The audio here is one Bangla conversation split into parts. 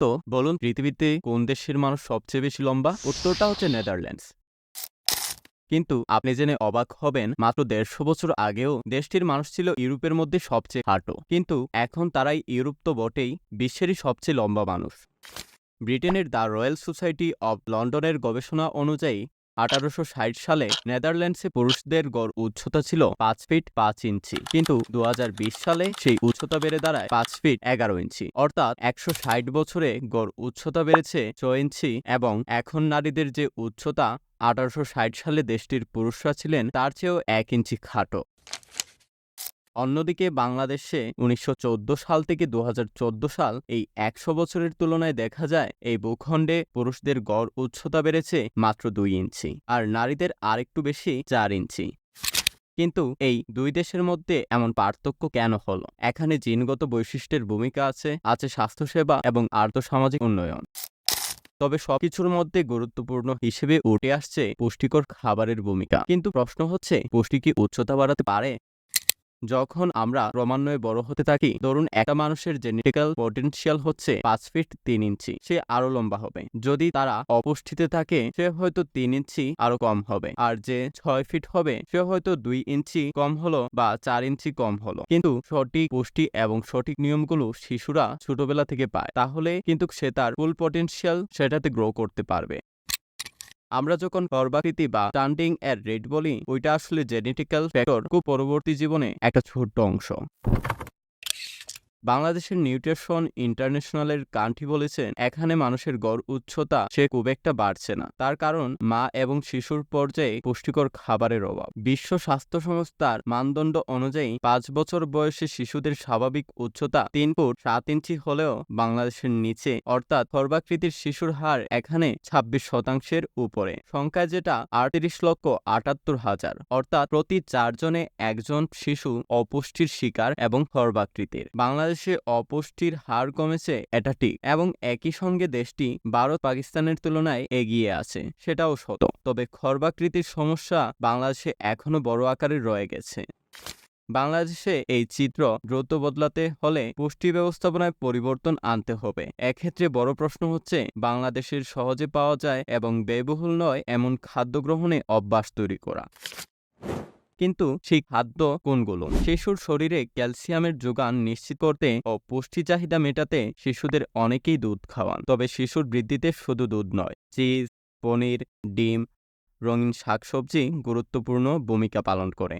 তো বলুন, পৃথিবীতে কোন দেশের মানুষ সবচেয়ে বেশি লম্বা? উত্তরটা হচ্ছে নেদারল্যান্ডস। কিন্তু আপনি জেনে অবাক হবেন, মাত্র দেড়শো বছর আগেও দেশটির মানুষ ছিল ইউরোপের মধ্যে সবচেয়ে খাটো। কিন্তু এখন তারাই ইউরোপ তো বটেই, বিশ্বেরই সবচেয়ে লম্বা মানুষ। ব্রিটেনের দ্য রয়্যাল সোসাইটি অব লন্ডনের গবেষণা অনুযায়ী আঠারোশো ষাট সালে নেদারল্যান্ডসে পুরুষদের গড় উচ্চতা ছিল পাঁচ ফিট পাঁচ ইঞ্চি। কিন্তু দু হাজার বিশ সালে সেই উচ্চতা বেড়ে দাঁড়ায় পাঁচ ফিট এগারো ইঞ্চি। অর্থাৎ একশো ষাট বছরে গড় উচ্চতা বেড়েছে ছয় ইঞ্চি এবং এখন নারীদের যে উচ্চতা, আঠারোশো ষাট সালে দেশটির পুরুষরা ছিলেন তার চেয়েও এক ইঞ্চি খাটো। অন্যদিকে বাংলাদেশে উনিশশো চৌদ্দ সাল থেকে দু হাজার চোদ্দ সাল এই একশো বছরের তুলনায় দেখা যায় এই ভূখণ্ডে পুরুষদের গড় উচ্চতা বেড়েছে মাত্র দুই ইঞ্চি আর নারীদের আরেকটু বেশি চার ইঞ্চি। কিন্তু এই দুই দেশের মধ্যে এমন পার্থক্য কেন হলো? এখানে জিনগত বৈশিষ্ট্যের ভূমিকা আছে আছে স্বাস্থ্যসেবা এবং আর্থসামাজিক উন্নয়ন। তবে সবকিছুর মধ্যে গুরুত্বপূর্ণ হিসেবে উঠে আসছে পুষ্টিকর খাবারের ভূমিকা। কিন্তু প্রশ্ন হচ্ছে, পুষ্টি কি উচ্চতা বাড়াতে পারে? যখন আমরা ক্রমান্বয়ে বড় হতে থাকি, ধরুন একটা মানুষের জেনেটিক্যাল পটেনশিয়াল হচ্ছে পাঁচ ফিট তিন ইঞ্চি, সে আরও লম্বা হবে। যদি তারা অপুষ্টিতে থাকে, সে হয়তো তিন ইঞ্চি আরও কম হবে, আর যে ছয় ফিট হবে, সে হয়তো দুই ইঞ্চি কম হলো বা চার ইঞ্চি কম হলো। কিন্তু সঠিক পুষ্টি এবং সঠিক নিয়মগুলো শিশুরা ছোটবেলা থেকে পায়, তাহলে কিন্তু সে তার ফুল পটেনশিয়াল সেটাতে গ্রো করতে পারবে। আমরা যখন গর্ভাকৃতি বা টান্ডিং এর রেট বলি, ওইটা আসলে জেনেটিক্যাল ফ্যাক্টর খুব পরবর্তী জীবনে একটা ছোট্ট অংশ। বাংলাদেশের নিউট্রিশন ইন্টারন্যাশনালের কান্ট্রি বলেছেন, এখানে মানুষের গড় উচ্চতা, সে খুব একটা বাড়ছে না। তার কারণ, মা এবং শিশুর পর্যায়ে পুষ্টিকর খাবারের অভাব। বিশ্ব স্বাস্থ্য সংস্থার মানদণ্ড অনুযায়ী, পাঁচ বছর বয়সী শিশুদের স্বাভাবিক উচ্চতা তিন ফুট সাত ইঞ্চি হলেও বাংলাদেশের নিচে, অর্থাৎ সর্বাকৃতির শিশুর হার এখানে ছাব্বিশ শতাংশের উপরে। সংখ্যায় যেটা আটত্রিশ লক্ষ আটাত্তর হাজার। অর্থাৎ প্রতি চারজনে একজন শিশু অপুষ্টির শিকার এবং সর্বাকৃতির বাংলাদেশে অপুষ্টির হার কমেছে এটা ঠিক এবং একই সঙ্গে দেশটি ভারত পাকিস্তানের তুলনায় এগিয়ে আছে, সেটাও সত্য। তবে খর্বাকৃতির সমস্যা বাংলাদেশে এখনও বড় আকারে রয়ে গেছে। বাংলাদেশে এই চিত্র দ্রুত বদলাতে হলে পুষ্টি ব্যবস্থাপনায় পরিবর্তন আনতে হবে। এক্ষেত্রে বড় প্রশ্ন হচ্ছে, বাংলাদেশের সহজে পাওয়া যায় এবং ব্যয়বহুল নয় এমন খাদ্য গ্রহণে অভ্যাস তৈরি করা। কিন্তু সেই খাদ্য কোনগুলো? শিশুর শরীরে ক্যালসিয়ামের যোগান নিশ্চিত করতে ও পুষ্টি চাহিদা মেটাতে শিশুদের অনেকেই দুধ খাওয়ান। তবে শিশুর বৃদ্ধিতে শুধু দুধ নয়, চিজ, পনির, ডিম, রঙিন শাকসবজি গুরুত্বপূর্ণ ভূমিকা পালন করে।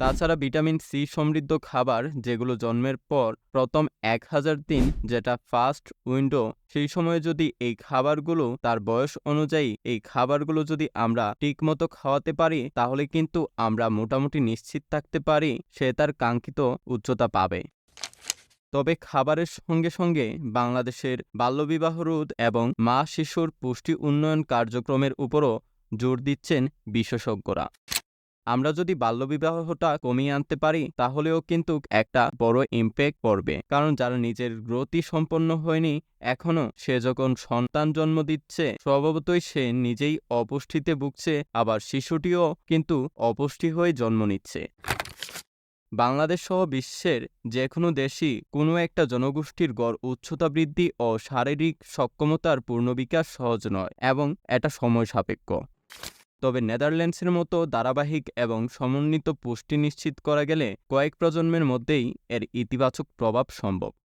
তাছাড়া ভিটামিন সি সমৃদ্ধ খাবার যেগুলো জন্মের পর প্রথম এক হাজার দিন যেটা ফার্স্ট উইন্ডো, সেই সময়ে যদি এই খাবারগুলো তার বয়স অনুযায়ী এই খাবারগুলো যদি আমরা ঠিকমতো খাওয়াতে পারি, তাহলে কিন্তু আমরা মোটামুটি নিশ্চিত থাকতে পারি সে তার কাঙ্ক্ষিত উচ্চতা পাবে। তবে খাবারের সঙ্গে সঙ্গে বাংলাদেশের বাল্যবিবাহ রোধ এবং মা শিশুর পুষ্টি উন্নয়ন কার্যক্রমের উপরও জোর দিচ্ছেন বিশেষজ্ঞরা। আমরা যদি বাল্যবিবাহটা কমিয়ে আনতে পারি, তাহলেও কিন্তু একটা বড় ইম্প্যাক্ট পড়বে। কারণ যারা নিজের গ্রতি সম্পন্ন হয়নি এখনও সে যখন সন্তান জন্ম দিচ্ছে, স্বভাবতই সে নিজেই অপুষ্টিতে ভুগছে, আবার শিশুটিও কিন্তু অপুষ্টি হয়ে জন্ম নিচ্ছে। বাংলাদেশ সহ বিশ্বের যে কোনো দেশই কোনো একটা জনগোষ্ঠীর গড় উচ্চতা বৃদ্ধি ও শারীরিক সক্ষমতার পূর্ণ বিকাশ সহজ নয়, এবং এটা সময় সাপেক্ষ। তবে নেদারল্যান্ডসের মতো ধারাবাহিক এবং সমন্বিত পুষ্টি নিশ্চিত করা গেলে কয়েক প্রজন্মের মধ্যেই এর ইতিবাচক প্রভাব সম্ভব।